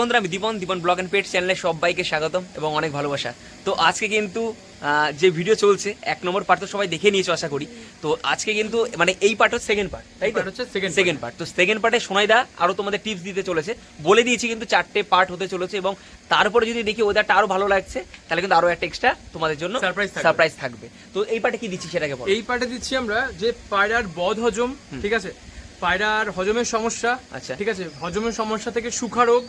বন্ধুরা আমি Dipan Dipan blog and pet চ্যানেলে সবাইকে স্বাগতম এবং অনেক ভালোবাসা। তো আজকে কিন্তু যে ভিডিও চলছে এক নম্বর পার্ট তো সবাই দেখে নিয়েছো আশা করি। তো আজকে কিন্তু মানে এই পার্ট হচ্ছে সেকেন্ড পার্ট তাই তো? হচ্ছে part। সেকেন্ড পার্ট তো সেকেন্ড পার্টে সোনাইদা আরও তোমাদের টিপস দিতে চলেছে। বলে দিয়েছি কিন্তু চারটে পার্ট হতে চলেছে এবং তারপরে যদি দেখি ওয়েদারটা আরও ভালো লাগছে তাহলে কিন্তু আরও একটা এক্সট্রা তোমাদের জন্য সারপ্রাইজ সারপ্রাইজ থাকবে। তো এই পার্টে কি দিচ্ছি সেটাকে বলো? এই পার্টে দিচ্ছি আমরা যে পায়রার বদ হজম ঠিক আছে? পায়রার হজমের সমস্যা আচ্ছা। ঠিক আছে? হজমের সমস্যা থেকে সুখা রোগ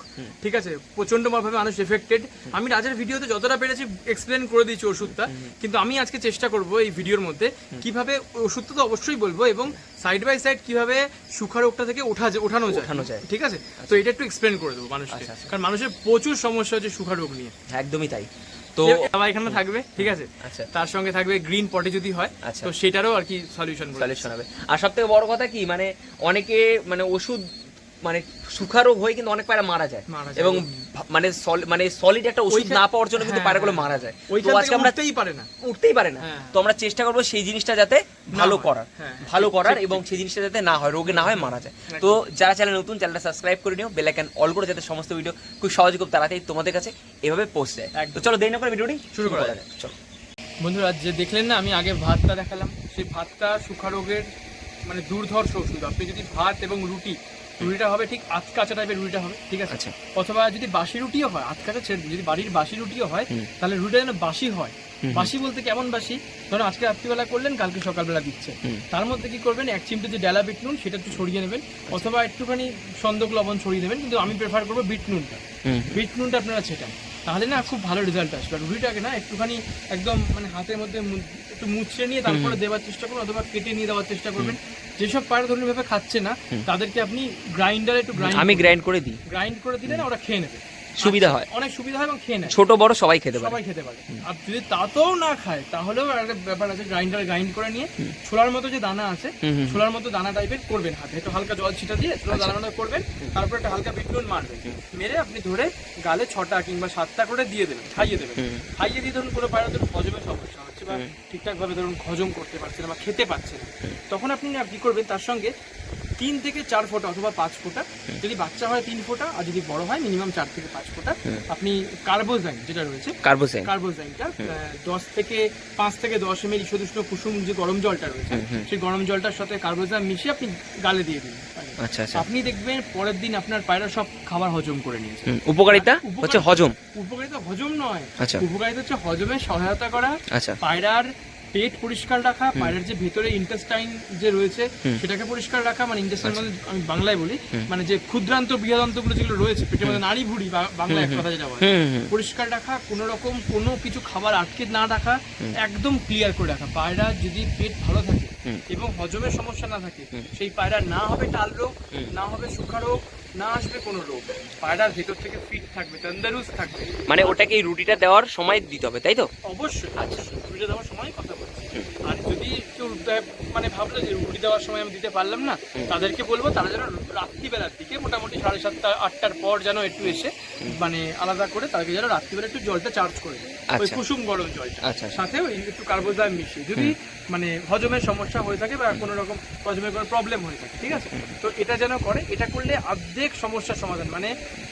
ঠিক আছে? প্রচণ্ড ভাবে মানুষ এফেক্টেড আমি রাজের ভিডিওতে যতটা পেরেছি এক্সপ্লেন করে দিয়েছি ওষুধটা কিন্তু আমি আজকে চেষ্টা করব এই ভিডিওর মধ্যে কীভাবে ওষুধটা তো অবশ্যই বলব এবং সাইড বাই সাইড কীভাবে সুখা রোগটা থেকে ওঠা যায় ওঠানো যায় ওঠানো যায়। ঠিক আছে? তো এটা একটু এক্সপ্লেন করে দেবো মানুষকে। আচ্ছা, আচ্ছা। কারণ মানুষের প্রচুর সমস্যা হচ্ছে সুখা রোগ নিয়ে। একদমই তাই। তো এখানে থাকবে ঠিক আছে? আচ্ছা। তার সঙ্গে থাকবে গ্রিন পটে যদি হয় আচ্ছা। তো সেটারও আর কি সলিউশন সলিউশন হবে। আর সব থেকে বড় কথা কি মানে অনেকে মানে ওষুধ মানে সুখা রোগ হয়ে কিন্তু অনেক পায়রা মারা যায়। এবং মানে মানে সলিড একটা ওষুধ না পাওয়ার জন্য কিন্তু হ্যাঁ, পায়রাগুলো হ্যাঁ। মারা যায়। তো আজকে আমরা উঠতেই পারে না। উঠতেই পারে না। হ্যাঁ। তো আমরা চেষ্টা করব সেই জিনিসটা যাতে ভালো করার ভালো করার এবং সেই জিনিসটা যাতে না হয় রোগে না হয় মারা যায়। তো যারা চ্যানেল নতুন চ্যানেলটা সাবস্ক্রাইব করে নিও বেল আইকন অল করে যাতে সমস্ত ভিডিও খুব সহজে খুব তাড়াতাড়ি তোমাদের কাছে এভাবে পৌঁছে যায়। তো চলো দেরি না করে ভিডিওটি শুরু করা যাক। চলো। বন্ধুরা যে দেখলেন না আমি আগে ভাতটা দেখালাম। সেই ভাতটা সুখা রোগের মানে দুর্ধর্ষ ওষুধ। আপনি যদি ভাত এবং রুটি রুটিটা হবে ঠিক আধ কাঁচা টাইপের রুটিটা হবে ঠিক আছে? আচ্ছা। অথবা যদি বাসি রুটিও হয় আধ কাঁচা ছেড়ে দিন, যদি বাড়ির বাসি রুটিও হয় তাহলে রুটিটা যেন বাসি হয়। বাসি বলতে কেমন বাসি? ধরুন আজকে রাত্রিবেলা করলেন কালকে সকালবেলা দিচ্ছে। তার মধ্যে কি করবেন? এক চিমটে যে ডেলা বিট নুন সেটা একটু ছড়িয়ে নেবেন। অথবা একটুখানি সন্দক লবণ ছড়িয়ে দেবেন কিন্তু আমি প্রেফার করব বিট নুনটা। বিট নুনটা আপনারা ছেটান। তাহলে না খুব ভালো রেজাল্ট আসবে। আর রুটিটাকে না একটুখানি একদম মানে হাতের মধ্যে একটু মুছে নিয়ে তারপরে দেওয়ার চেষ্টা করুন অথবা কেটে নিয়ে দেওয়ার চেষ্টা করবেন। যেসব পায়রা ধরুন ভাবে খাচ্ছে না তাদেরকে আপনি গ্রাইন্ডারে একটু গ্রাইন্ড আমি গ্রাইন্ড করে দিই। গ্রাইন্ড করে দিলে না ওরা খেয়ে নেবে। সুবিধা হয়। অনেক সুবিধা হয় এবং খেয়ে নেয়। ছোট বড় সবাই খেতে পারে। সবাই খেতে পারে। আর যদি তাতেও না খায় তাহলেও একটা ব্যাপার আছে গ্রাইন্ডার গ্রাইন্ড করে নিয়ে ছোলার মতো যে দানা আছে ছোলার মতো দানা টাইপের করবেন হাতে। একটু হালকা জল ছিটা দিয়ে ছোলা দানা মতো করবেন তারপর একটা হালকা বিটনুন মারবেন। মেরে আপনি ধরে গালে ছটা কিংবা সাতটা করে দিয়ে দেবেন খাইয়ে দেবেন। খাইয়ে দিয়ে ধরুন কোনো পায়রা ধরুন হজমের সমস্যা হচ্ছে বা ঠিকঠাক ভাবে ধরুন হজম করতে পারছে না বা খেতে পারছে না তখন আপনি কি করবেন তার সঙ্গে তিন থেকে চার ফোঁটা অথবা পাঁচ ফোঁটা। যদি বাচ্চা হয় তিন ফোঁটা আর যদি বড় হয় মিনিমাম চার থেকে পাঁচ ফোঁটা। আপনি কার্বোজাইন যেটা রয়েছে কার্বোসেন কার্বোজাইনটা দশ থেকে পাঁচ থেকে দশ এম এল ঈষদুষ্ণ কুসুম যে গরম জলটা রয়েছে সেই গরম জলটার সাথে কার্বোজাইন মিশিয়ে আপনি গালে দিয়ে দিন। আচ্ছা আচ্ছা। আপনি দেখবেন পরের দিন আপনার পায়রা সব খাবার হজম করে নিয়েছে। উপকারিতা উপকারিতা- হচ্ছে হজম। উপকারিতা হজম নয়। আচ্ছা। উপকারিতা হচ্ছে হজমে সহায়তা করা। আচ্ছা। পায়রার পেট পরিষ্কার রাখা পায়রার যে ভেতরে ইন্টেস্টাইন যে রয়েছে সেটাকে পরিষ্কার রাখা মানে ইন্টেস্টাইন মানে আমি বাংলায় বলি মানে যে ক্ষুদ্রান্ত বৃহদান্তগুলো যেগুলো রয়েছে পেটের মধ্যে নাড়ি ভুড়ি এক কথা যেটা বলে পরিষ্কার রাখা কোনো রকম কোনো কিছু খাবার আটকে না রাখা একদম ক্লিয়ার করে রাখা। পায়রা যদি পেট ভালো থাকে এবং হজমের সমস্যা না থাকে সেই পায়রা না হবে টাল রোগ না হবে সুখা রোগ না আসবে কোনো রোগ। পায়রার ভেতর থেকে ফিট থাকবে তন্দরুস্ত থাকবে। মানে ওটাকে এই রুটিটা দেওয়ার সময় দিতে হবে তাই তো? অবশ্যই। আচ্ছা। রুটি দেওয়ার সময় কথা বলছি আর যদি কেউ দে- মানে ভাবলো যে রুটি দেওয়ার সময় আমি দিতে পারলাম না। তাদেরকে বলব তারা যেন রাত্রিবেলার দিকে মোটামুটি সাড়ে সাতটা আটটার পর যেন একটু এসে মানে আলাদা করে তাদেরকে যেন রাত্রিবেলা একটু জলটা চার্জ করে ওই আচ্ছা। কুসুম গরম জলটা। সাথে ওই সাথেও এই একটু কার্বোজাইম মিশিয়ে। যদি মানে হজমের সমস্যা হয়ে থাকে বা কোনো রকম হজমের কোনো প্রবলেম হয়ে থাকে ঠিক আছে? তো এটা যেন করে এটা করলে অর্ধেক সমস্যার সমাধান। মানে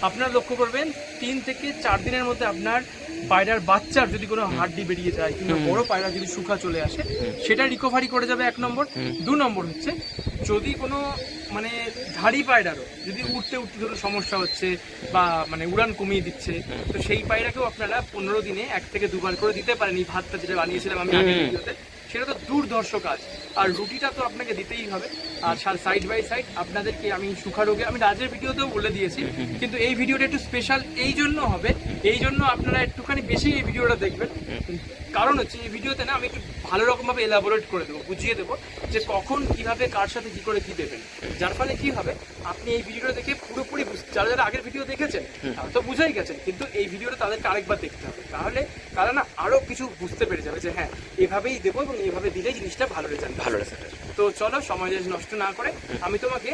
আপনারা লক্ষ্য করবেন তিন থেকে চার দিনের মধ্যে আপনার পায়রার বাচ্চার যদি কোনো হাড্ডি বেরিয়ে যায় কিংবা বড় পায়রা যদি শুকা চলে আসে সেটা রিকভারি করে যাবে এক নম্বর। দু নম্বর হচ্ছে যদি কোনো মানে ধাড়ি পায়রারও যদি উঠতে উঠতে ধরো সমস্যা হচ্ছে বা মানে উড়ান কমিয়ে দিচ্ছে তো সেই পায়রাকেও আপনারা পনেরো দিনে এক থেকে দুবার করে দিতে পারেন। এই ভাতটা যেটা বানিয়েছিলাম আমি হুম। ভিডিওতে সেটা তো দুর্ধর্ষ কাজ। আর রুটিটা তো আপনাকে দিতেই হবে। আর সাইড বাই সাইড আপনাদেরকে আমি সুখা রোগে আমি রাজের ভিডিওতেও বলে দিয়েছি কিন্তু এই ভিডিওটা একটু স্পেশাল এই জন্য হবে এই জন্য আপনারা একটুখানি বেশি এই ভিডিওটা দেখবেন। কারণ হচ্ছে এই ভিডিওতে না আমি একটু ভালো রকমভাবে এলাবোরেট করে দেবো বুঝিয়ে দেবো যে কখন কীভাবে কার সাথে কি করে কি দেবেন। যার ফলে কি হবে আপনি এই ভিডিওটা দেখে পুরোপুরি বুঝ- যারা যারা আগের ভিডিও দেখেছেন তারা তো বুঝেই গেছেন কিন্তু এই ভিডিওটা তাদেরকে আরেকবার দেখতে হবে। তাহলে তারা না আরও কিছু বুঝতে পেরে যাবে যে হ্যাঁ এভাবেই দেবো এবং এইভাবে দিলে জিনিসটা ভালো রেজাল্ট ভালো রেজাল্ট তো চলো সময় যেন নষ্ট না করে আমি তোমাকে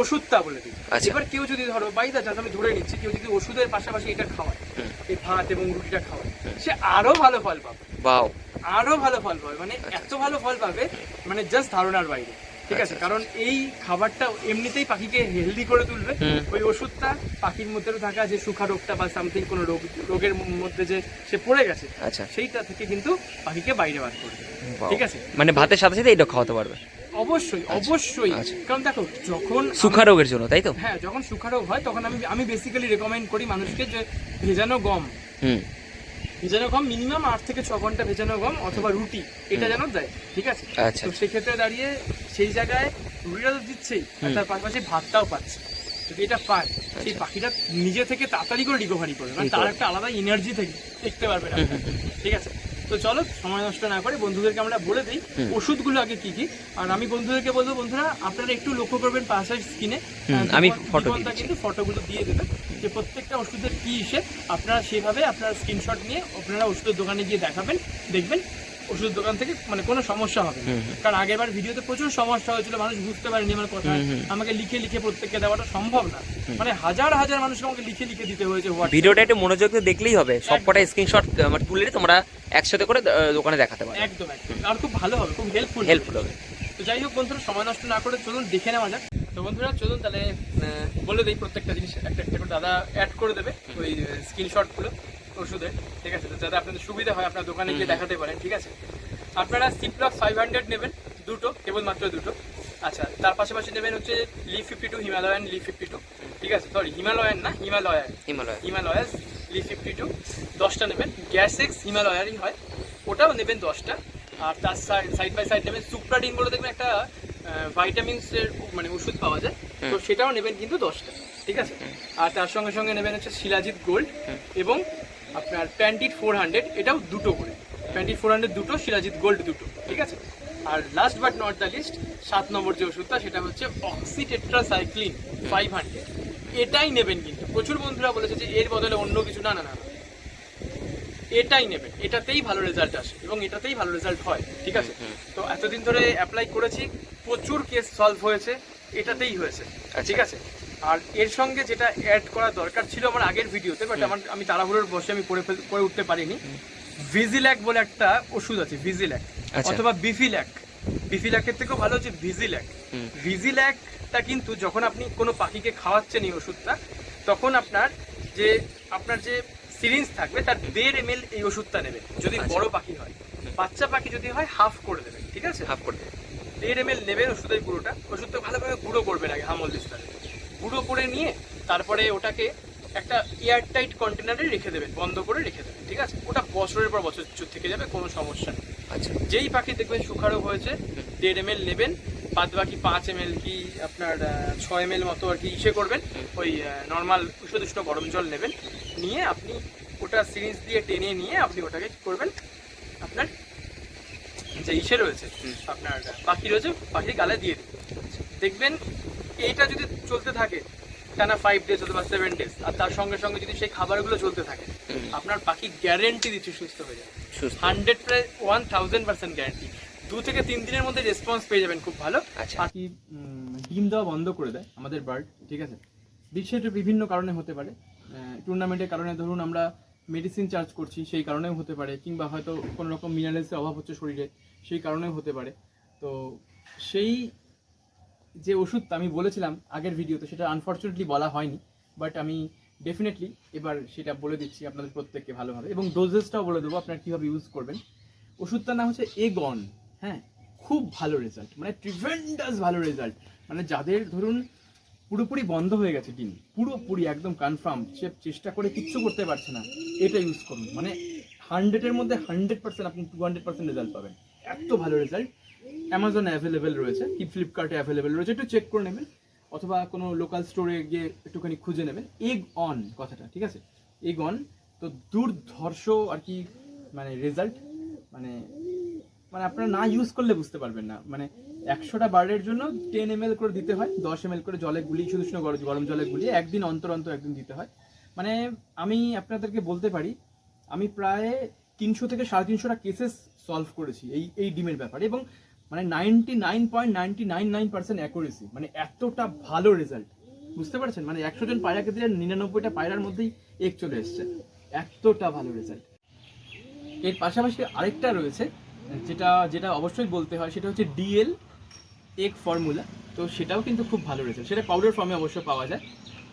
ওষুধটা বলে দিই। আচ্ছা। এবার কেউ যদি ধরো বাইদা চাষ আমি ধরে নিচ্ছি কেউ যদি ওষুধের পাশাপাশি এটা খাওয়ায় এই ভাত এবং রুটিটা খাওয়ায় সে আরও ভালো ফল পাবে। বাও। আরও ভালো ফল পাবে মানে এত ভালো ফল পাবে মানে জাস্ট ধারণার বাইরে ঠিক আছে? আচ্ছা, কারণ এই খাবারটা এমনিতেই পাখিকে হেলদি করে তুলবে। ওই ওষুধটা পাখির মধ্যে থাকা যে সুখা রোগটা বা সামথিং কোনো রোগ রোগের মধ্যে যে সে পড়ে গেছে আচ্ছা। সেইটা থেকে কিন্তু পাখিকে বাইরে বার করবে ঠিক আছে? মানে ভাতের সাথে সাথে এটা খাওয়াতে পারবে। অবশ্যই অবশ্যই। আচ্ছা। কারণ দেখো যখন আমি- সুখা রোগের জন্য তাই তো? হ্যাঁ যখন সুখারোগ হয় তখন আমি আমি বেসিক্যালি রেকমেন্ড করি মানুষকে যে ভেজানো গম। হুম। ভেজানো গম মিনিমাম আট থেকে ছ ঘণ্টা ভেজানো গম অথবা রুটি এটা যেন দেয় ঠিক আছে? আচ্ছা তো সেক্ষেত্রে দাঁড়িয়ে সেই জায়গায় রুটিটা তো দিচ্ছেই আর তার পাশাপাশি ভাতটাও পাচ্ছে। যদি এটা পায় সেই আচ্ছা। পাখিটা নিজে থেকে তাড়াতাড়ি করে রিকভারি করবে মানে তার একটা আলাদা এনার্জি থেকে দেখতে পারবে না। ঠিক আছে? তো চলো সময় নষ্ট না করে বন্ধুদেরকে আমরা বলে দিই। ওষুধগুলো আগে কি কি আর আমি বন্ধুদেরকে বলব বন্ধুরা আপনারা একটু লক্ষ্য করবেন পাশের স্ক্রিনে আমি দিচ্ছি। কিন্তু ফটোগুলো দিয়ে দেবে যে প্রত্যেকটা ওষুধের কি ইসে আপনারা সেভাবে আপনারা স্ক্রিনশট নিয়ে আপনারা ওষুধের দোকানে গিয়ে দেখাবেন দেখবেন ওষুধ দোকান থেকে মানে কোনো সমস্যা হবে না। কারণ আগেরবার ভিডিওতে প্রচুর সমস্যা হয়েছিল মানুষ বুঝতে পারেনি আমার কথা। আমাকে লিখে লিখে প্রত্যেককে দেওয়াটা সম্ভব না মানে হাজার হাজার মানুষকে আমাকে লিখে লিখে দিতে হয়েছে। ভিডিওটা একটু মনোযোগ দিয়ে দেখলেই হবে সব কটা স্ক্রিনশট মানে তুলে তোমরা একসাথে করে দোকানে দেখাতে পারো একদম একদম। আর খুব ভালো হবে খুব হেল্পফুল হেল্পফুল হবে। তো যাই হোক বন্ধুরা সময় নষ্ট না করে চলুন দেখে নেওয়া যাক। তো বন্ধুরা চলুন তাহলে বলে দিই প্রত্যেকটা জিনিস একটা একটা করে দাদা অ্যাড করে দেবে ওই স্ক্রিনশটগুলো ওষুধের ঠিক আছে? তো যাতে আপনাদের সুবিধা হয় আপনার দোকানে গিয়ে দেখাতে পারেন ঠিক আছে? আপনারা সিপ্লাক ফাইভ হান্ড্রেড নেবেন দুটো কেবলমাত্র দুটো। আচ্ছা তার পাশাপাশি নেবেন হচ্ছে Liv fifty two Himalayan Liv fifty two ঠিক আছে? সরি হিমালয়ান না Himalayan Himalaya Himalayas Liv fifty two দশটা নেবেন। গ্যাস এক্স হিমালয়ারই হয়। ওটাও নেবেন দশটা। আর তার সাইড বাই সাইড নেবেন। সুপ্রাডিন বলে দেখবেন একটা ভাইটামিনসের মানে ওষুধ পাওয়া যায়। তো সেটাও নেবেন কিন্তু দশটা। ঠিক আছে? আর তার সঙ্গে সঙ্গে নেবেন হচ্ছে শিলাজিৎ গোল্ড এবং আপনার প্যান্টিট ফোর হান্ড্রেড এটাও দুটো করে। প্যান্টিট ফোর হান্ড্রেড দুটো শিলাজিৎ গোল্ড দুটো। ঠিক আছে? আর last but not the least সাত নম্বর যে ওষুধটা সেটা হচ্ছে অক্সিটেট্রাসাইক্লিন ফাইভ হান্ড্রেড এটাই নেবেন কিন্তু। প্রচুর বন্ধুরা বলেছে যে এর বদলে অন্য কিছু না না না। এটাই নেবেন এটাতেই ভালো রেজাল্ট আসে এবং এটাতেই ভালো রেজাল্ট হয় ঠিক আছে? তো এতদিন ধরে অ্যাপ্লাই করেছি প্রচুর কেস সলভ হয়েছে এটাতেই হয়েছে ঠিক আছে? আর এর সঙ্গে যেটা অ্যাড করা দরকার ছিল আমার আগের ভিডিওতে বাট আমার আমি তাড়াহুড়োর বসে আমি পড়ে ফেল- পড়ে উঠতে পারিনি। ভিজিল্যাক বলে একটা ওষুধ আছে ভিজিল্যাক আচ্ছা। অথবা বিফিল্যাক বিফিল্যাকের থেকেও ভালো হচ্ছে ভিজিল্যাক। ভিজিল্যাকটা কিন্তু যখন আপনি কোনো পাখিকে খাওয়াচ্ছেন এই ওষুধটা তখন আপনার যে আপনার যে সিরিঞ্জ থাকবে তার দেড় এম এই ওষুধটা নেবেন। যদি আচ্ছা। বড় পাখি হয়। বাচ্চা পাখি যদি হয় হাফ করে দেবেন ঠিক আছে? হাফ করে দেবেন। দেড় এম এল নেবেন ওষুধের পুরোটা ওষুধটা ভালোভাবে গুঁড়ো করবেন আগে হামল দিস্তারে গুঁড়ো করে নিয়ে তারপরে ওটাকে একটা এয়ার টাইট কন্টেনারে রেখে দেবেন বন্ধ করে রেখে দেবেন ঠিক আছে? ওটা বছরের পর বছর থেকে যাবে কোনো সমস্যা নেই। আচ্ছা। যেই পাখি দেখবেন সুখারোগ হয়েছে দেড় এম এল নেবেন বাদ বাকি পাঁচ এম এল কি আপনার ছয় এম এল মতো আর কি ইসে করবেন ওই নর্মাল উষ্ণ গরম জল নেবেন নিয়ে আপনি ওটা সিরিঞ্জ দিয়ে টেনে নিয়ে আপনি ওটাকে কি করবেন আপনার যে ইসে রয়েছে আপনার পাখি রয়েছে পাখির গালে দিয়ে দিন। দেখবেন এইটা যদি চলতে থাকে টানা ফাইভ ডেজ অথবা সেভেন ডেজ আর তার সঙ্গে সঙ্গে যদি সেই খাবারগুলো চলতে থাকে আপনার পাখি গ্যারেন্টি দিচ্ছে সুস্থ হয়ে যাবে। হান্ড্রেড প্রায় ওয়ান থাউজেন্ড পার্সেন্ট গ্যারান্টি দু থেকে তিন দিনের মধ্যে রেসপন্স পেয়ে যাবেন খুব ভালো। আচ্ছা। পাখি ডিম দেওয়া বন্ধ করে দেয় আমাদের বার্ড ঠিক আছে? সেটা বিভিন্ন কারণে হতে পারে। টুর্নামেন্টের কারণে ধরুন আমরা মেডিসিন চার্জ করছি সেই কারণেও হতে পারে কিংবা হয়তো কোনো রকম মিনারেলসের অভাব হচ্ছে শরীরে সেই কারণেও হতে পারে। তো সেই যে ওষুধটা আমি বলেছিলাম আগের ভিডিওতে সেটা আনফর্চুনেটলি বলা হয়নি বাট আমি ডেফিনেটলি এবার সেটা বলে দিচ্ছি আপনাদের প্রত্যেককে ভালোভাবে। এবং ডোজেসটাও বলে দেবো আপনারা কীভাবে ইউজ করবেন। ওষুধটার নাম হচ্ছে এগন হ্যাঁ? খুব ভালো রেজাল্ট মানে ট্রিভেন্ডাস ভালো রেজাল্ট মানে যাদের ধরুন পুরোপুরি বন্ধ হয়ে গেছে ডিম পুরোপুরি একদম কনফার্ম সে চেষ্টা করে কিচ্ছু করতে পারছে না, এটা ইউজ করুন। মানে হান্ড্রেডের মধ্যে হান্ড্রেড পার্সেন্ট আপনি টু হান্ড্রেড পার্সেন্ট রেজাল্ট পাবেন। এত ভালো রেজাল্ট অ্যামাজনে অ্যাভেলেবেল রয়েছে কি ফ্লিপকার্টে অ্যাভেলেবেল রয়েছে, একটু চেক করে নেবেন, অথবা কোনো লোকাল স্টোরে গিয়ে একটুখানি খুঁজে নেবেন। এগ অন কথাটা, ঠিক আছে? এগ অন তো দুর্ধর্ষ আর কি মানে রেজাল্ট মানে মানে আপনারা না ইউজ করলে বুঝতে পারবেন না। মানে একশোটা বার্ডের জন্য টেন এম করে দিতে হয়, দশ এম করে জলে গুলিয়ে, শুধু শুধু গরম জলে গুলিয়ে একদিন অন্তর অন্তর একদিন দিতে হয়। মানে আমি আপনাদেরকে বলতে পারি, আমি প্রায় তিনশো থেকে সাড়ে তিনশোটা কেসেস সলভ করেছি এই এই ডিমের ব্যাপারে এবং মানে ninety nine point ninety nine nine percent মানে এতটা ভালো রেজাল্ট বুঝতে পারছেন? মানে একশো জন পায়রাকে দিলে নিরানব্বইটা পায়রার মধ্যেই এক চলে এসছে। এতটা ভালো রেজাল্ট এর পাশাপাশি আরেকটা রয়েছে, যেটা যেটা অবশ্যই বলতে হয়, সেটা হচ্ছে ডিএল এগ ফর্মুলা তো সেটাও কিন্তু খুব ভালো রেজাল্ট সেটা পাউডার ফর্মে অবশ্য পাওয়া যায়।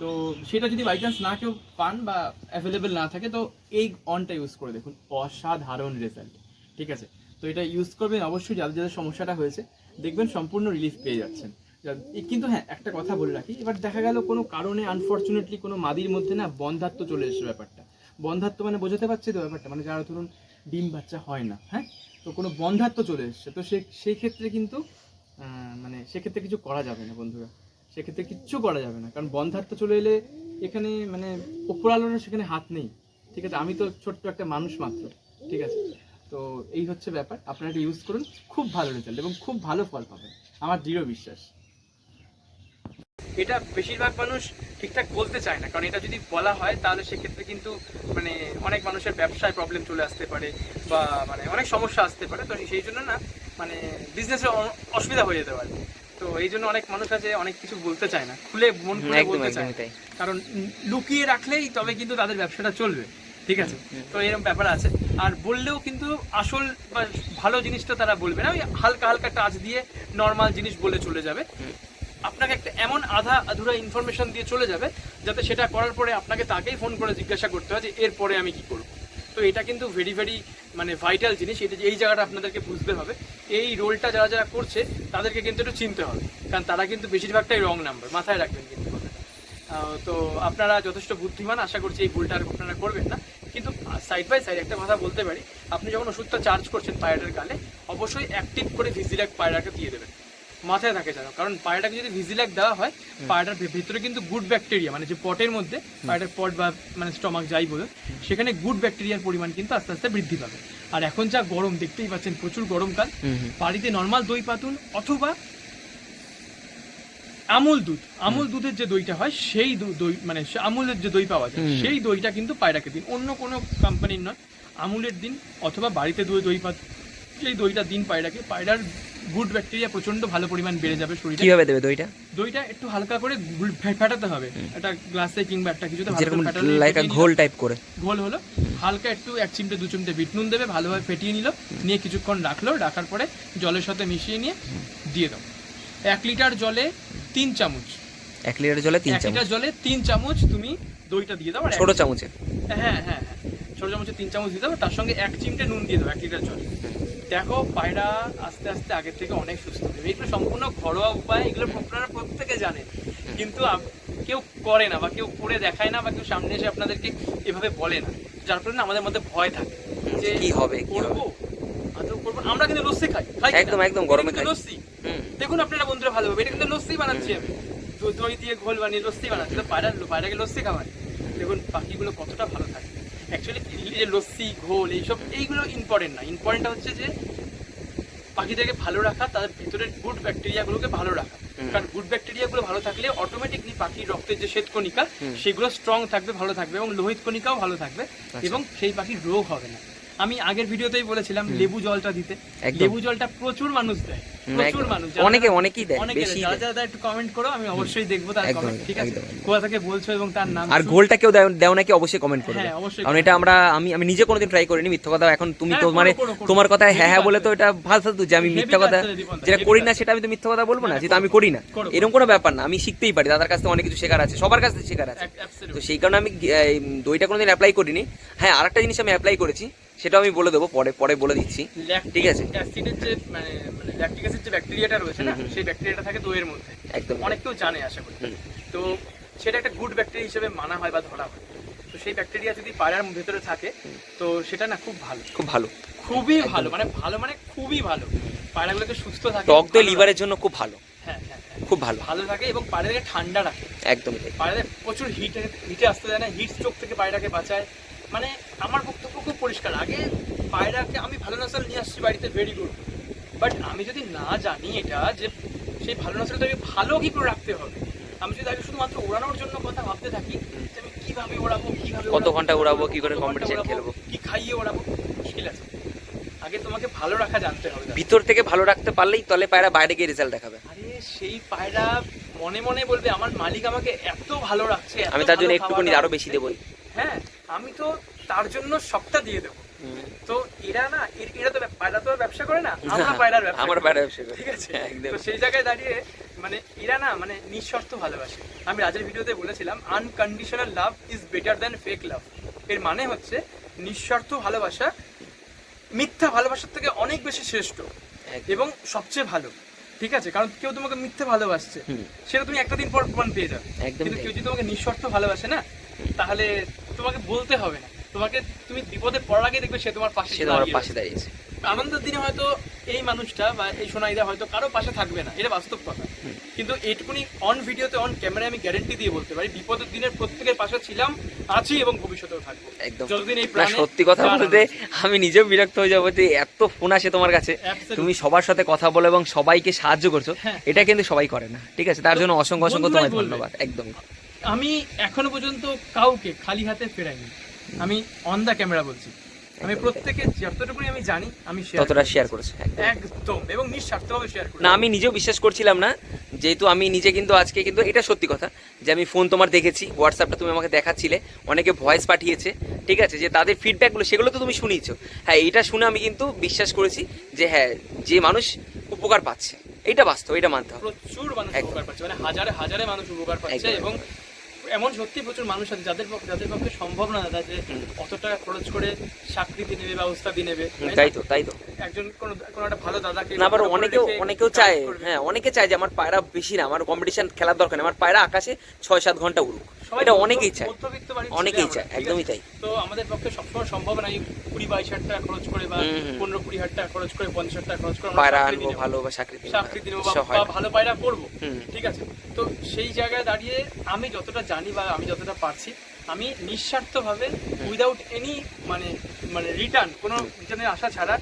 তো সেটা যদি বাই চান্স না কেউ পান বা অ্যাভেলেবেল না থাকে, তো এই অনটা ইউজ করে দেখুন। অসাধারণ রেজাল্ট ঠিক আছে? তো এটা ইউজ করবেন অবশ্যই যাদের যাদের সমস্যাটা হয়েছে, দেখবেন সম্পূর্ণ রিলিফ পেয়ে যাচ্ছেন। কিন্তু হ্যাঁ একটা কথা বলে রাখি, এবার দেখা গেল কোনো কারণে আনফর্চুনেটলি কোনো মাদির মধ্যে না বন্ধাত্ম চলে এসেছে ব্যাপারটা। বন্ধাত্ম মানে বোঝাতে পারছি তো ব্যাপারটা? মানে যারা ধরুন ডিম বাচ্চা হয় না হ্যাঁ? তো কোনো বন্ধাত্ম চলে এসছে। তো সে সেই ক্ষেত্রে কিন্তু মানে সেক্ষেত্রে কিছু করা যাবে না বন্ধুরা। সেক্ষেত্রে কিচ্ছু করা যাবে না। কারণ বন্ধাত্ম চলে এলে এখানে মানে ওপর আলোর সেখানে হাত নেই। ঠিক আছে? আমি তো ছোট্ট একটা মানুষ মাত্র। ঠিক আছে? তো এই হচ্ছে ব্যাপার। আপনারা এটা ইউজ করুন। খুব ভালো রেজাল্ট এবং খুব ভালো ফল পাবেন। আমার দৃঢ় বিশ্বাস। এটা বেশিরভাগ মানুষ ঠিকঠাক বলতে চায় না। কারণ এটা যদি বলা হয় তাহলে সেক্ষেত্রে কিন্তু মানে অনেক মানুষের ব্যবসায় প্রবলেম চলে আসতে পারে বা মানে অনেক সমস্যা আসতে পারে। তো সেই জন্য না মানে বিজনেসে অসুবিধা হয়ে যেতে পারে। তো এই জন্য অনেক মানুষ আছে অনেক কিছু বলতে চায় না। খুলে মন খুলে বলতে চায় কারণ লুকিয়ে রাখলেই তবে কিন্তু তাদের ব্যবসাটা চলবে। ঠিক আছে? তো এরকম ব্যাপার আছে। আর বললেও কিন্তু আসল বা ভালো জিনিসটা তারা বলবে না। ওই হালকা হালকা টাচ দিয়ে নর্মাল জিনিস বলে চলে যাবে। আপনাকে একটা এমন আধা আধুরা ইনফরমেশন দিয়ে চলে যাবে, যাতে সেটা করার পরে আপনাকে তাকেই ফোন করে জিজ্ঞাসা করতে হয় যে, এরপরে আমি কি করব? তো এটা কিন্তু ভেরি ভেরি মানে ভাইটাল জিনিস। এটা এই জায়গাটা আপনাদেরকে বুঝতে হবে। এই রোলটা যারা যারা করছে, তাদেরকে কিন্তু একটু চিনতে হবে। কারণ তারা কিন্তু বেশিরভাগটাই রং নাম্বার মাথায় রাখবেন কিন্তু তো আপনারা যথেষ্ট বুদ্ধিমান। আশা করছি এই ভুলটা আর আপনারা করবেন না। সাইড বাই সাইড একটা কথা বলতে পারি। আপনি যখন ওষুধটা চার্জ করছেন পায়রাটার গালে অবশ্যই অ্যাক্টিভ করে ভিজিল্যাক পায়রাকে দিয়ে দেবেন। মাথায় থাকে যেন কারণ পায়রাটাকে যদি ভিজিল্যাক দেওয়া হয় পায়রাটার ভেতরে কিন্তু গুড ব্যাকটেরিয়া মানে যে পটের মধ্যে পায়রাটার পট বা মানে স্টমাক যাই বলুন সেখানে গুড ব্যাকটেরিয়ার পরিমাণ কিন্তু আস্তে আস্তে বৃদ্ধি পাবে। আর এখন যা গরম দেখতেই পাচ্ছেন প্রচুর গরমকাল। বাড়িতে নর্মাল দই পাতুন অথবা আমুল দুধ আমুল দুধের যে দইটা হয় সেই দই মানে আমুলের যে দই পাওয়া যায় সেই দইটা কিন্তু পায়রাকে দিন। অন্য কোনো কোম্পানির নয় আমুলের দিন অথবা বাড়িতে দই দই পাত সেই দইটা দিন পায়রাকে। পায়রার গুড ব্যাকটেরিয়া প্রচণ্ড ভালো পরিমাণ বেড়ে যাবে শরীরে। কীভাবে দেবে দইটা? দইটা একটু হালকা করে ফেটাতে হবে। একটা গ্লাসে কিংবা একটা কিছুতে লাইক। ঘোল টাইপ করে। ঘোল হলো। হালকা একটু এক চিমটে দু চিমটে বিট নুন দেবে ভালোভাবে ফেটিয়ে নিল। নিয়ে কিছুক্ষণ রাখল। রাখার পরে জলের সাথে মিশিয়ে নিয়ে দিয়ে দাও। এক লিটার জলে তিন চামচ। এক লিটার জলে তিন এক চামচ। লিটার জলে তিন চামচ তুমি দইটা দিয়ে দাও আর এক- ছোট চামচে। হ্যাঁ হ্যাঁ হ্যাঁ। ছোট চামচে তিন চামচ দিয়ে দাও তার সঙ্গে এক চিমটে নুন দিয়ে দাও এক লিটার জলে। দেখো পায়রা আস্তে আস্তে আগের থেকে অনেক সুস্থ। হবে এগুলো সম্পূর্ণ ঘরোয়া উপায় এগুলো আপনারা প্রত্যেকে জানেন। কিন্তু কেউ করে না বা কেউ করে দেখায় না বা কেউ সামনে এসে আপনাদেরকে এভাবে বলে না। যার ফলে না আমাদের মধ্যে ভয় থাকে। যে কি হবে, কি করব? আদৌ করব? আমরা কিন্তু লস্যি খাই? একদম, একদম, গরমে খাই। লস্যি। দেখুন আপনারা বন্ধুরা ভালো হবে এটা কিন্তু লস্যি বানাচ্ছি আমি। দই- দিয়ে ঘোল বানিয়ে লস্যি বানাচ্ছি। তো পায়রা পায়রাকে লস্যি খাওয়ান দেখুন পাখিগুলো কতটা ভালো থাকে। অ্যাকচুয়ালি যে লস্যি ঘোল এইসব এইগুলো ইম্পর্টেন্ট না। ইম্পর্টেন্ট হচ্ছে যে পাখিদেরকে ভালো রাখা তাদের ভিতরের গুড ব্যাকটেরিয়াগুলোকে ভালো রাখা। কারণ গুড ব্যাকটেরিয়াগুলো ভালো থাকলে অটোমেটিকলি পাখির রক্তের যে শ্বেতকণিকা হুম। সেগুলো স্ট্রং থাকবে ভালো থাকবে এবং লোহিত কণিকাও ভালো থাকবে আচ্ছা। এবং সেই পাখির রোগ হবে না। আমি আগের ভিডিওতেই বলেছিলাম লেবু জলটা দিতে। লেবু জলটা প্রচুর মানুষ দেয়। প্রচুর মানুষ। অনেকে অনেকেই দেয় বেশি যারা যারা একটু কমেন্ট করো আমি অবশ্যই দেখব তার কমেন্ট ঠিক আছে। কোথা থেকে বলছো এবং তার নাম আর ঘোলটা কেউ দেও দেও নাকি অবশ্যই কমেন্ট করবে হ্যাঁ, অবশ্যই কারণ এটা আমরা আমি আমি নিজে কোনোদিন ট্রাই করিনি মিথ্যা কথা। এখন তুমি হ্যাঁ, তো মানে। তোমার কথায় হ্যাঁ হ্যাঁ বলে তো এটা ভালো তো যে আমি মিথ্যা কথা যেটা করি না সেটা আমি তো মিথ্যা কথা বলব না যেটা আমি করি না। এরকম কোনো ব্যাপার না আমি শিখতেই পারি দাদার কাছ থেকে অনেক কিছু শেখার আছে সবার কাছ থেকে শেখার আছে। তো সেই কারণে আমি দইটা কোনোদিন অ্যাপ্লাই করিনি। হ্যাঁ আরেকটা জিনিস আমি অ্যাপ্লাই করেছি। সেটাও আমি বলে দেবো পরে পরে বলে দিচ্ছি। ঠিক আছে। অ্যাসিডের যে মানে মানে ল্যাকটিক অ্যাসিড যে ব্যাকটেরিয়াটা রয়েছে না। সেই ব্যাকটেরিয়াটা থাকে দইয়ের মধ্যে। একদম। অনেক কেউ জানে আশা করি। তো সেটা একটা গুড ব্যাকটেরিয়া হিসেবে মানা হয় বা ধরা হয়। তো সেই ব্যাকটেরিয়া যদি পায়রার ভেতরে থাকে তো সেটা না খুব ভালো। খুব ভালো। খুবই ভালো মানে ভালো মানে খুবই ভালো। পায়রাগুলোকে সুস্থ থাকে টক দই লিভারের জন্য খুব ভালো। হ্যাঁ হ্যাঁ হ্যাঁ। খুব ভালো। ভালো থাকে এবং পায়রাকে ঠান্ডা রাখে। একদম। পায়রাদের প্রচুর হিটে হিটে আসতে দেয় না হিট স্ট্রোক থেকে পায়রাকে বাঁচায়। মানে আমার বক্তব্য খুব পরিষ্কার। আগে পায়রাকে আমি ভালো নাসাল নিয়ে আসছি বাড়িতে ভেরি গুড বাট আমি যদি না জানি এটা যে সেই ভালো নাসালটাকে ভালো কি করে রাখতে হবে? আমি যদি আগে শুধুমাত্র ওড়ানোর জন্য কথা ভাবতে থাকি যে আমি কীভাবে ওড়াবো কীভাবে কত ঘণ্টা ওড়াবো, কী করে ওড়াবো, খেলব। কী খাইয়ে ওড়াবো মুশকিল আছে। আগে তোমাকে ভালো রাখা জানতে হবে ভিতর থেকে ভালো রাখতে পারলেই তলে পায়রা বাইরে গিয়ে রেজাল্ট দেখাবে। আরে সেই পায়রা মনে মনে বলবে আমার মালিক আমাকে এত ভালো রাখছে আমি তার জন্য একটুখানি আরও বেশি দেবো। হ্যাঁ আমি তো তার জন্য সবটা দিয়ে দেবো। তো এরা না এরা তো পায়রা তো ব্যবসা করে না আমরা পায়রার ব্যবসা আমার। ব্যবসা ঠিক আছে? তো সেই জায়গায় দাঁড়িয়ে মানে এরা না মানে নিঃশর্ত ভালোবাসে। আমি রাজের ভিডিওতে বলেছিলাম unconditional love is better than fake love এর মানে হচ্ছে নিঃস্বার্থ ভালোবাসা মিথ্যা ভালোবাসার থেকে অনেক বেশি শ্রেষ্ঠ এবং সবচেয়ে ভালো। ঠিক আছে? কারণ কেউ তোমাকে মিথ্যা ভালোবাসছে সেটা তুমি একটা দিন পর প্রমাণ পেয়ে যাবে। কিন্তু কেউ যদি তোমাকে নিঃস্বার্থ ভালোবাসে না তাহলে তোমাকে বলতে হবে না। তোমাকে তুমি বিপদে পড়ার আগে দেখবে সে তোমার পাশে সে তোমার পাশে দাঁড়িয়েছে। আনন্দের দিনে হয়তো এই মানুষটা বা এই সোনাইদা হয়তো কারও পাশে থাকবে না এটা বাস্তব কথা। কিন্তু এইটুকুনি অন ভিডিওতে অন ক্যামেরায় আমি গ্যারেন্টি দিয়ে বলতে পারি বিপদের দিনের প্রত্যেকের পাশে ছিলাম আছি এবং ভবিষ্যতেও থাকব। একদম। যতদিন এই প্রাণে সত্যি কথা বলতে আমি নিজেও বিরক্ত হয়ে যাব যে এত ফোন আসে তোমার কাছে। তুমি সবার সাথে কথা বলো এবং সবাইকে সাহায্য করছ হ্যাঁ। এটা কিন্তু সবাই করে না ঠিক আছে? তার জন্য অসংখ্য অসংখ্য তোমায় ধন্যবাদ একদমই। আমি এখনও পর্যন্ত কাউকে খালি হাতে ফেরাইনি। আমি অন দা ক্যামেরা বলছি। আমি প্রত্যেকে যতটুকুনি আমি জানি আমি ততটা শেয়ার করেছে একদম। একদম এবং নিঃস্বার্থভাবে শেয়ার করি না আমি নিজেও বিশ্বাস করছিলাম না যেহেতু আমি নিজে কিন্তু আজকে কিন্তু এটা সত্যি কথা যে আমি ফোন তোমার দেখেছি হোয়াটসঅ্যাপটা তুমি আমাকে দেখাচ্ছিলে অনেকে ভয়েস পাঠিয়েছে ঠিক আছে যে তাদের ফিডব্যাকগুলো সেগুলো তো তুমি শুনিয়েছো। হ্যাঁ এটা শুনে আমি কিন্তু বিশ্বাস করেছি যে হ্যাঁ যে মানুষ উপকার পাচ্ছে এটা বাস্তব এটা মানতে হবে। প্রচুর মানুষ উপকার পাচ্ছে মানে হাজারে হাজারে মানুষ উপকার পাচ্ছে এবং এমন সত্যি প্রচুর মানুষ আছে যাদের পক্ষে যাদের পক্ষে সম্ভব না দাদা যে। অত টাকা খরচ করে চাকরি দিয়ে নেবে ব্যবস্থা দিয়ে নেবে। তাই তো তাই তো। একজন কোন কোন একটা ভালো দাদাকে না আবার অনেকেও অনেকেও চায় হ্যাঁ অনেকে চায় যে আমার পায়রা বেশি না আমার কম্পিটিশন খেলার দরকার নেই আমার পায়রা আকাশে ছয় সাত ঘণ্টা উড়ুক। এটা অনেকেই চায়। অনেকেই চায় একদমই তাই। তো আমাদের পক্ষে সবসময় সম্ভব না কুড়ি বাইশ হাজার টাকা খরচ করে বা। পনেরো কুড়ি হাজার টাকা খরচ করে পঞ্চাশ হাজার টাকা খরচ করে পায়রা আনব ভালো বা চাকরি চাকরি বা। ভালো পায়রা করব। ঠিক আছে? তো সেই জায়গায় দাঁড়িয়ে আমি যতটা জানি বা আমি যতটা পারছি আমি নিঃস্বার্থভাবে উইদাউট এনি মানে মানে রিটার্ন কোনো রিটার্নের আশা ছাড়া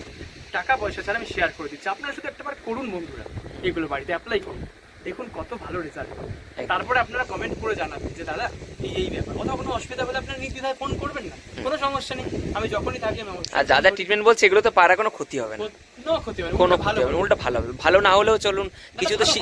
টাকা পয়সা ছাড়া আমি শেয়ার করে দিচ্ছি। আপনারা শুধু একটাবার করুন বন্ধুরা এগুলো বাড়িতে অ্যাপ্লাই করুন। দেখুন কত ভালো রেজাল্ট তারপরে আপনারা কমেন্ট করে জানাবেন যে দাদা এই এই ব্যাপার। অথবা কোনো অসুবিধা হলে আপনারা নির্দ্বিধায় ফোন করবেন না। কোনো সমস্যা নেই। আমি যখনই থাকি আমি আর যা যা ট্রিটমেন্ট বলছে এগুলো তো পায়রা কোনো ক্ষতি হবে না। কোনো উল্টো ভালো হবে ভালো না হলেও চলুন কিছু তো ভালো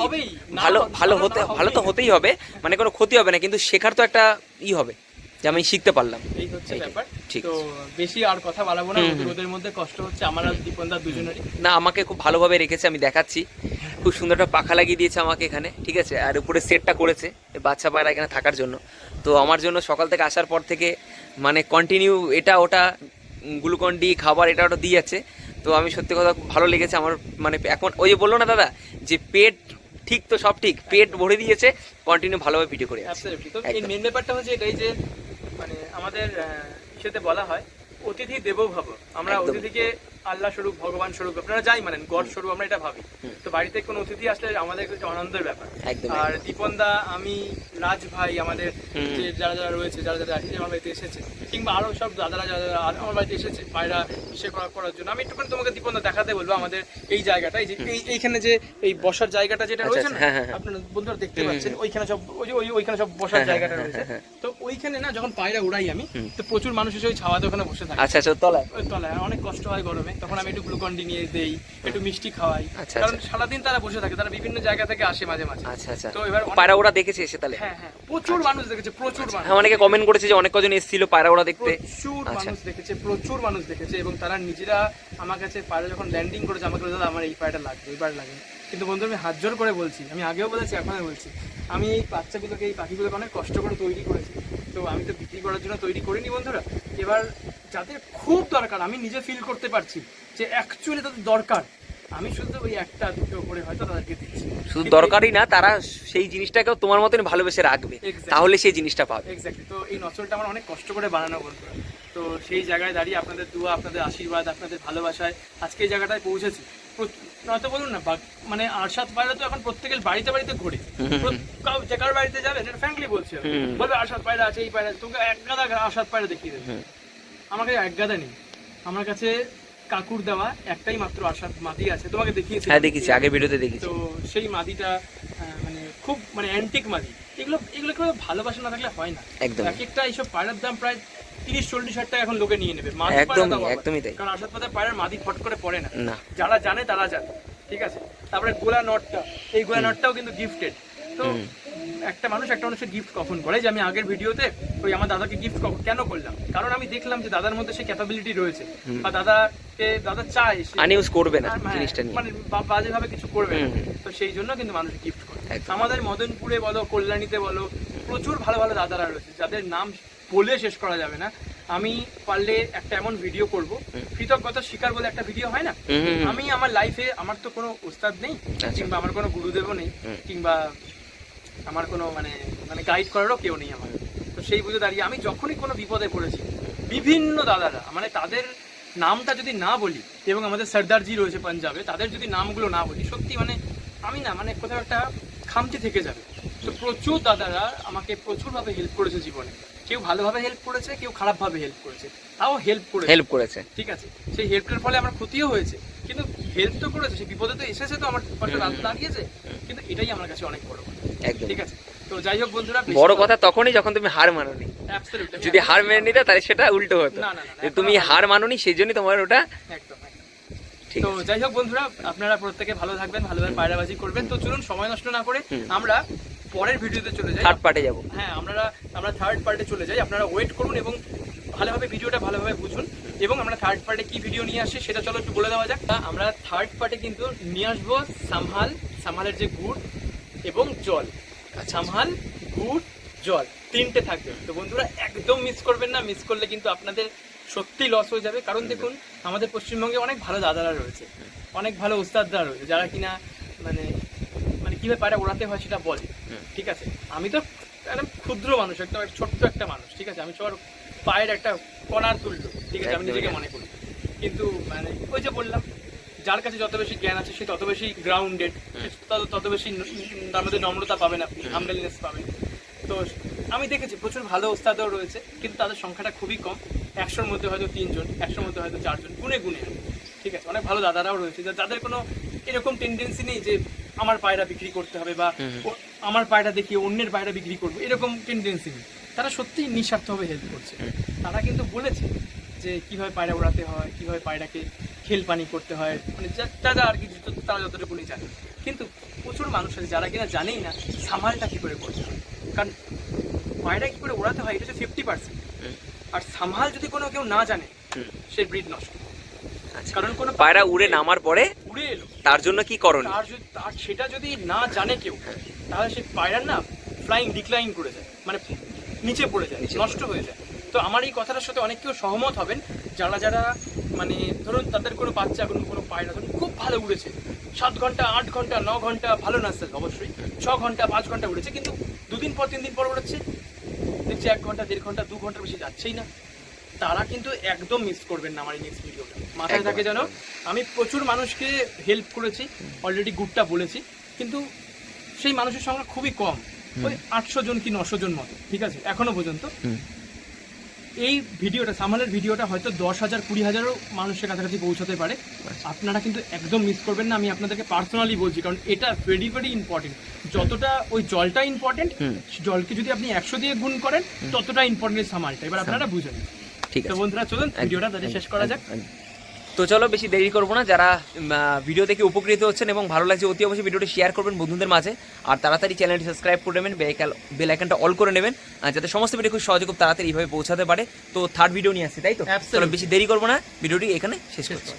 ভালো ভালো ভালো হতে ভালো তো হতেই হবে। মানে কোনো ক্ষতি হবে না কিন্তু শেখার তো একটা ই হবে যে আমি শিখতে পারলাম। এই হচ্ছে ব্যাপার। ঠিক। তো বেশি আর কথা বাড়াবো না। ওদের- মধ্যে কষ্ট হচ্ছে। আমার আর দীপনদা দুজনেরই। না আমাকে খুব ভালোভাবে রেখেছে আমি দেখাচ্ছি। খুব সুন্দর একটা পাখা লাগিয়ে দিয়েছে আমাকে এখানে ঠিক আছে? আর উপরে সেটটা করেছে বাচ্চা পায়রা এখানে থাকার জন্য। তো আমার জন্য সকাল থেকে আসার পর থেকে মানে কন্টিনিউ এটা ওটা গ্লুকন ডি খাবার এটা ওটা দিয়ে যাচ্ছে। তো আমি সত্যি কথা খুব ভালো লেগেছে আমার মানে এখন ওই যে বলল না দাদা যে পেট ঠিক তো সব ঠিক পেট ভরে দিয়েছে কন্টিনিউ ভালোভাবে ভিডিও করে এই মেন ব্যাপারটা হচ্ছে এটাই যে মানে আমাদের ইসেতে বলা হয় অতিথি দেবো ভাব আমরা অতিথিকে আল্লাহ স্বরূপ ভগবান স্বরূপ আপনারা যাই মানেন গড স্বরূপ আমরা এটা ভাবি। তো বাড়িতে কোনো অতিথি আসলে আমাদের কাছে আনন্দের ব্যাপার। আর একদম। দীপনদা আমি রাজ ভাই আমাদের যে যারা যারা রয়েছে যারা যারা আসছে আমার বাড়িতে এসেছে কিংবা আরও সব দাদারা যারা যারা আমার বাড়িতে এসেছে পায়রা ইসে করা- করার জন্য আমি একটুখানি তোমাকে দীপনদা দেখাতে বলব আমাদের এই জায়গাটা এই যে এইখানে যে এই বসার জায়গাটা যেটা আচ্ছা, রয়েছে আচ্ছা, না হ্যাঁ, হ্যাঁ, হ্যাঁ। আপনারা বন্ধুরা দেখতে পাচ্ছেন ওইখানে সব ওই যে ওইখানে সব বসার জায়গাটা রয়েছে। তো ওইখানে না যখন পায়রা উড়াই আমি তো প্রচুর মানুষ এসে ওই ছাওয়াতে ওখানে বসে থাকে। আচ্ছা আচ্ছা তলায়? ওই তলায় অনেক কষ্ট হয় গরমে। তখন আমি একটু গ্লুকন্ডি নিয়ে দেই একটু মিষ্টি খাওয়াই। আচ্ছা, কারণ আচ্ছা। সারাদিন তারা বসে থাকে তারা বিভিন্ন জায়গা থেকে আসে মাঝে মাঝে। আচ্ছা আচ্ছা। তো এবার পায়রা ওরা দেখেছে এসে তাহলে? হ্যাঁ হ্যাঁ প্রচুর মানুষ দেখেছে প্রচুর মানুষ। হ্যাঁ অনেকে কমেন্ট করেছে যে অনেক কজন এসেছিল পায়রা ওরা দেখতে। প্রচুর আচ্ছা। মানুষ দেখেছে প্রচুর মানুষ দেখেছে এবং তারা নিজেরা আমার কাছে পায়রা যখন ল্যান্ডিং করেছে আমাকে দাদা আমার এই পায়রাটা লাগবে এই পায়রা লাগবে কিন্তু বন্ধু আমি হাত জোর করে বলছি আমি আগেও বলেছি এখনও বলছি। আমি এই বাচ্চাগুলোকে এই পাখিগুলোকে অনেক কষ্ট করে তৈরি করেছি। তো আমি তো বিক্রি করার জন্য তৈরি করিনি বন্ধুরা। এবার যাদের খুব দরকার আমি নিজে ফিল করতে পারছি যে অ্যাকচুয়ালি তাদের দরকার। আমি শুধু ওই একটা দুটো করে হয়তো তাদেরকে দিচ্ছি। শুধু দরকারই না তারা সেই জিনিসটাকেও তোমার মতন ভালোবেসে রাখবে। তাহলে সেই জিনিসটা পাবে। এক্স্যাক্টলি তো এই নচলটা আমার অনেক কষ্ট করে বানানো বন্ধুরা। তো সেই জায়গায় দাঁড়িয়ে আপনাদের দোয়া আপনাদের আশীর্বাদ আপনাদের ভালোবাসায় আজকে এই জায়গাটায় পৌঁছেছি। নয়তো বলুন না মানে আরশাদ পায়রা তো এখন প্রত্যেকের বাড়িতে বাড়িতে ঘোরে। যে কার বাড়িতে যাবে সেটা ফ্র্যাঙ্কলি বলছে বলবে আরশাদ পায়রা আছে এই পায়রা তোকে এক গাদা আরশাদ পায়রা দেখিয়ে দেবে। আমার কাছে এক গাদা নেই। আমার কাছে কাকুর দেওয়া একটাই মাত্র আরশাদ মাদি আছে। তোমাকে দেখিয়েছি। হ্যাঁ দেখেছি আগে ভিডিওতে দেখেছি তো সেই মাদিটা মানে খুব মানে অ্যান্টিক মাদি। এগুলো এগুলো কেউ ভালোবাসা না থাকলে হয় না। একদম। এক একটা এইসব পায়রার দাম প্রায় তিরিশ চল্লিশ হাজার টাকা এখন লোকে নিয়ে নেবে। মাদি একদমই, পায়রা দাও একদমই তাই। কারণ আসাদ পাতায় পায়রার মাদি ফট করে পড়ে না। যারা জানে তারা জানে ঠিক আছে? তারপরে গোলা নটটা এই গোলা নটটাও কিন্তু গিফটেড তো একটা মানুষ একটা মানুষের গিফট কখন করে? যে আমি আগের ভিডিওতে ওই আমার দাদাকে গিফট কেন করলাম? কারণ আমি দেখলাম যে দাদার মধ্যে সেই ক্যাপাবিলিটি রয়েছে। বা দাদাকে দাদা চায় আনইউজ করবে না হ্যাঁ, জিনিসটা নিয়ে। মানে বাজেভাবে কিছু করবে না। তো সেই জন্য কিন্তু মানুষ গিফট করে। আমাদের মদনপুরে বলো কল্যাণীতে বলো প্রচুর ভালো ভালো দাদারা রয়েছে যাদের নাম বলে শেষ করা যাবে না। আমি পারলে একটা এমন ভিডিও করব। কৃতজ্ঞতা শিকার বলে একটা ভিডিও হয় না। আমি আমার লাইফে আমার তো কোনো উস্তাদ নেই আচ্ছা। কিংবা আমার কোনো গুরুদেবও নেই কিংবা আমার কোনো মানে মানে গাইড করারও কেউ নেই আমার। তো সেই বুঝে দাঁড়িয়ে আমি যখনই কোনো বিপদে পড়েছি বিভিন্ন দাদারা মানে তাদের নামটা যদি না বলি এবং আমাদের সর্দারজি রয়েছে পাঞ্জাবে তাদের যদি নামগুলো না বলি সত্যি মানে আমি না মানে কোথাও একটা খামতি থেকে যাবে। তো প্রচুর দাদারা আমাকে প্রচুরভাবে হেল্প করেছে জীবনে। কেউ ভালোভাবে হেল্প করেছে কেউ খারাপভাবে হেল্প করেছে তাও হেল্প করে হেল্প করেছে। ঠিক আছে? সেই হেল্পের ফলে আমার ক্ষতিও হয়েছে। কিন্তু হেল্প তো করেছে সেই বিপদে তো এসেছে তো আমার পাশে দাঁড়িয়েছে কিন্তু এটাই আমার কাছে অনেক বড় একদম। ঠিক আছে? তো যাই হোক বন্ধুরা বড় কথা তখনই যখন তুমি হার মানোনি। Absolutely, যদি হ্যাঁ, হার মেনে নিতে তাহলে সেটা উল্টো হতো। তুমি হার মানোনি সেই জন্যই তোমার ওটা একদম। ঠিক তো যাই হোক বন্ধুরা আপনারা প্রত্যেকে ভালো থাকবেন ভালোভাবে পায়রাবাজি করবেন। তো চলুন সময় নষ্ট না করে আমরা পরের ভিডিওতে চলে যাই। থার্ড পার্টে যাব। হ্যাঁ আমরা আমরা থার্ড পার্টে চলে যাই। আপনারা ওয়েট করুন এবং ভালোভাবে ভিডিওটা ভালোভাবে বুঝুন এবং আমরা থার্ড পার্টে কি ভিডিও নিয়ে আসি সেটা চলো একটু বলে দেওয়া যাক। তা আমরা থার্ড পার্টে কিন্তু নিয়ে আসব সামহাল সামহালের যে গুড় এবং জল। সামহাল গুড় জল তিনটে থাকবে। তো বন্ধুরা একদম মিস করবেন না। মিস করলে কিন্তু আপনাদের সত্যি লস হয়ে যাবে। কারণ দেখুন আমাদের পশ্চিমবঙ্গে অনেক ভালো দাদারা রয়েছে। অনেক ভালো উস্তাদরা রয়েছে। যারা কিনা মানে মানে কীভাবে পায়রা ওড়াতে হয় সেটা বলে। ঠিক আছে? আমি তো একদম ক্ষুদ্র মানুষ একদম একটা ছোট্ট একটা মানুষ ঠিক আছে? আমি সবার পায়ের একটা কণার তুললো ঠিক আছে? আমি নিজেকে মনে করি। কিন্তু মানে ওই যে বললাম যার কাছে যত বেশি জ্ঞান আছে সে তত বেশি গ্রাউন্ডেড তত বেশি তার মধ্যে নম্রতা পাবেন আপনি হামবেলনেস পাবেন। তো আমি দেখেছি প্রচুর ভালো ওস্তাদও রয়েছে কিন্তু তাদের সংখ্যাটা খুবই কম। একশোর মধ্যে হয়তো তিনজন একশোর মধ্যে হয়তো চারজন গুনে গুনে ঠিক আছে? অনেক ভালো দাদারাও রয়েছে। যাদের কোনো এরকম টেন্ডেন্সি নেই যে আমার পায়রা বিক্রি করতে হবে বা আমার পায়রা দেখিয়ে অন্যের পায়রা বিক্রি করব এরকম টেন্ডেন্সি নেই তারা সত্যিই নিঃস্বার্থভাবে হেল্প করছে। তারা কিন্তু বলেছে যে কীভাবে পায়রা ওড়াতে হয় কীভাবে পায়রাকে খেল পানি করতে হয় মানে যা- যা আর কি তারা যতটুকুনি জানে। কিন্তু প্রচুর মানুষ আছে যারা কিনা জানেই না সামালটা কী করে করতে হয়। কারণ পায়রা কী করে ওড়াতে হয় এটা হচ্ছে ফিফটি পার্সেন্ট আর সামাল যদি কোনো কেউ না জানে হুম। সে ব্রিড নষ্ট। আচ্ছা। কারণ কোনো পায়রা উড়ে নামার পরে উড়ে এলো। তার জন্য কি করণীয়? তার যদি তার সেটা যদি না জানে কেউ হ্যাঁ। তাহলে সেই পায়রার না ফ্লাইং ডিক্লাইন করে যায় মানে নিচে পড়ে যায় নষ্ট হয়ে যায়। তো আমার এই কথাটার সাথে অনেক কেউ সহমত হবেন যারা যারা মানে ধরুন তাদের কোনো বাচ্চা কোনো কোনো পায়রা ধরুন খুব ভালো উড়েছে। সাত ঘণ্টা আট ঘণ্টা ন ঘণ্টা ভালো না স্যার অবশ্যই। ছ ঘণ্টা পাঁচ ঘণ্টা উড়েছে কিন্তু দুদিন পর তিন দিন পর উড়েছে দেখছি এক ঘণ্টা দেড় ঘণ্টা দু ঘণ্টার বেশি যাচ্ছেই না। তারা কিন্তু একদম মিস করবেন না আমার এই নেক্সট ভিডিওটা মাথায় থাকে যেন আমি প্রচুর মানুষকে হেল্প করেছি অলরেডি গুডটা বলেছি কিন্তু সেই মানুষের সংখ্যা খুবই কম। ওই আটশো জন কি নশো জন মতো ঠিক আছে? এখনও পর্যন্ত। এই ভিডিওটা সামালের ভিডিওটা হয়তো দশ হাজার কুড়ি হাজারও মানুষের কাছাকাছি পৌঁছাতে পারে। আচ্ছা। আপনারা কিন্তু একদম মিস করবেন না আমি আপনাদেরকে পার্সোনালি বলছি কারণ এটা ভেরি ভেরি ইম্পর্টেন্ট যতটা ওই জলটা ইম্পর্টেন্ট। জলকে যদি আপনি একশো দিয়ে গুণ করেন ততটা ইম্পর্টেন্ট সামালটা। এবার আপনারা বুঝেন ঠিক আছে। বন্ধুরা চলুন ভিডিওটা তাহলে শেষ করা যাক। তো চলো বেশি দেরি করব না। যারা ভিডিও দেখে উপকৃত হচ্ছেন এবং ভালো লাগছে অতি অবশ্যই ভিডিওটি শেয়ার করবেন বন্ধুদের মাঝে। আর তাড়াতাড়ি চ্যানেলটি সাবস্ক্রাইব করে নেবেন বেল আইকনটা অল করে নেবেন যাতে সমস্ত ভিডিও খুব সহজে খুব তাড়াতাড়ি এইভাবে পৌঁছাতে পারে। তো থার্ড ভিডিও নিয়ে আসছে তাই তো? চলো বেশি দেরি করব না ভিডিওটি এখানে শেষ করছি।